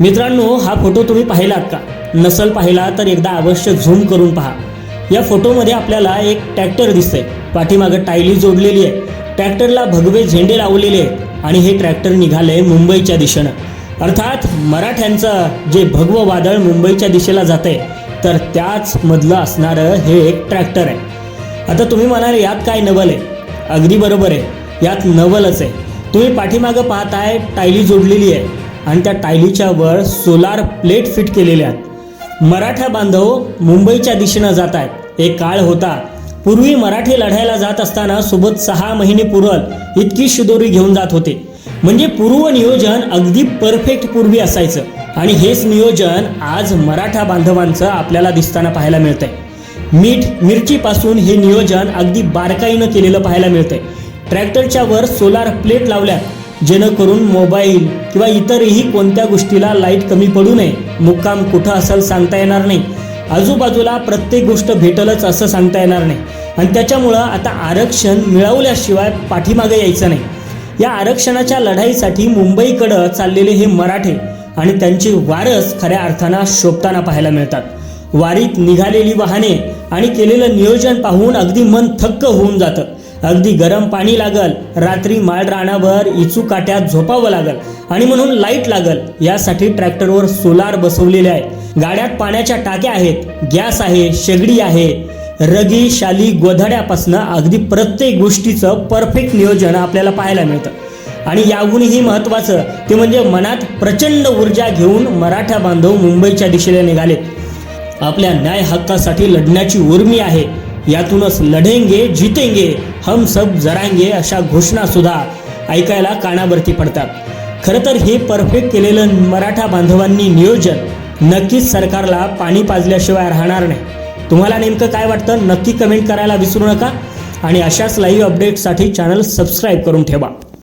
मित्रांनो हा फोटो तुम्ही पाहिलात का? नसल पाहिला तर एकदा अवश्य झूम करून पहा. या फोटोमध्ये आपल्याला एक ट्रॅक्टर दिसतंय. पाठीमागं टायली जोडलेली आहे. ट्रॅक्टरला भगवे झेंडे लावलेले आहेत आणि हे ट्रॅक्टर निघालंय मुंबईच्या दिशेनं. अर्थात मराठ्यांचं जे भगवं वादळ मुंबईच्या दिशेला जातंय तर त्याच मधलं असणारं हे एक ट्रॅक्टर आहे. आता तुम्ही म्हणाल यात काय नवल आहे? अगदी बरोबर आहे. यात नवलच आहे. तुम्ही पाठीमागं पाहताय टायली जोडलेली आहे. आणि त्या टायलीच्या वर सोलार प्लेट फिट केलेल्या आहेत. मराठा बांधव मुंबईच्या दिशेनं जात आहेत. एक काळ होता. पूर्वी मराठी लढायला जात असताना सोबत सहा महिने पुरल इतकी शिदोरी घेऊन जात होते. म्हणजे पूर्व नियोजन अगदी परफेक्ट पूर्वी असायचं. आणि हेच नियोजन आज मराठा बांधवांचं आपल्याला दिसताना पाहायला मिळतंय. मीठ मिरचीपासून हे नियोजन अगदी बारकाईनं केलेलं पाहायला मिळतंय. ट्रॅक्टरच्या वर सोलार प्लेट लावल्यात. जेणेकरून मोबाईल किंवा इतरही कोणत्या गोष्टीला लाइट कमी पडू नये. मुक्काम कुठं असेल सांगता येणार नाही. आजूबाजूला प्रत्येक गोष्ट भेटलच असं सांगता येणार नाही. आणि त्याच्यामुळं आता आरक्षण मिळवल्याशिवाय पाठीमागे यायचं नाही. या आरक्षणाच्या लढाईसाठी मुंबईकडं चाललेले हे मराठे आणि त्यांचे वारस खऱ्या अर्थानं शोभताना पाहायला मिळतात. वारीत निघालेली वाहने आणि केलेलं नियोजन पाहून अगदी मन थक्क होऊन जातं. अगदी गरम पाणी लागल रात्री माळ रानावर इचू काट्यात झोपावं लागल आणि म्हणून लाइट लागल यासाठी ट्रॅक्टरवर सोलार बसवलेले आहे. गाड्यात पाण्याच्या टाक्या आहेत गॅस आहे शेगडी आहे. रगी शाली गोधड्यापासनं अगदी प्रत्येक गोष्टीचं परफेक्ट नियोजन आपल्याला पाहायला मिळतं. आणि याहूनही महत्त्वाचं ते म्हणजे मनात प्रचंड ऊर्जा घेऊन मराठा बांधव मुंबईच्या दिशेने निघालेत. आपल्या न्याय हक्कासाठी लढण्याची उर्मी आहे. यातूनच लढेंगे जितेंगे. हम सब जरांगे अशा घोषणा सुद्धा ऐकायला कानावरती पडतात. खरं तर हे परफेक्ट केलेलं मराठा बांधवांनी नियोजन नक्कीच सरकारला पाणी पाजल्याशिवाय राहणार नाही. तुम्हाला नेमकं काय वाटतं? नक्की कमेंट करायला विसरू नका. आणि अशाच लाईव्ह अपडेटसाठी चॅनल सबस्क्राईब करून ठेवा.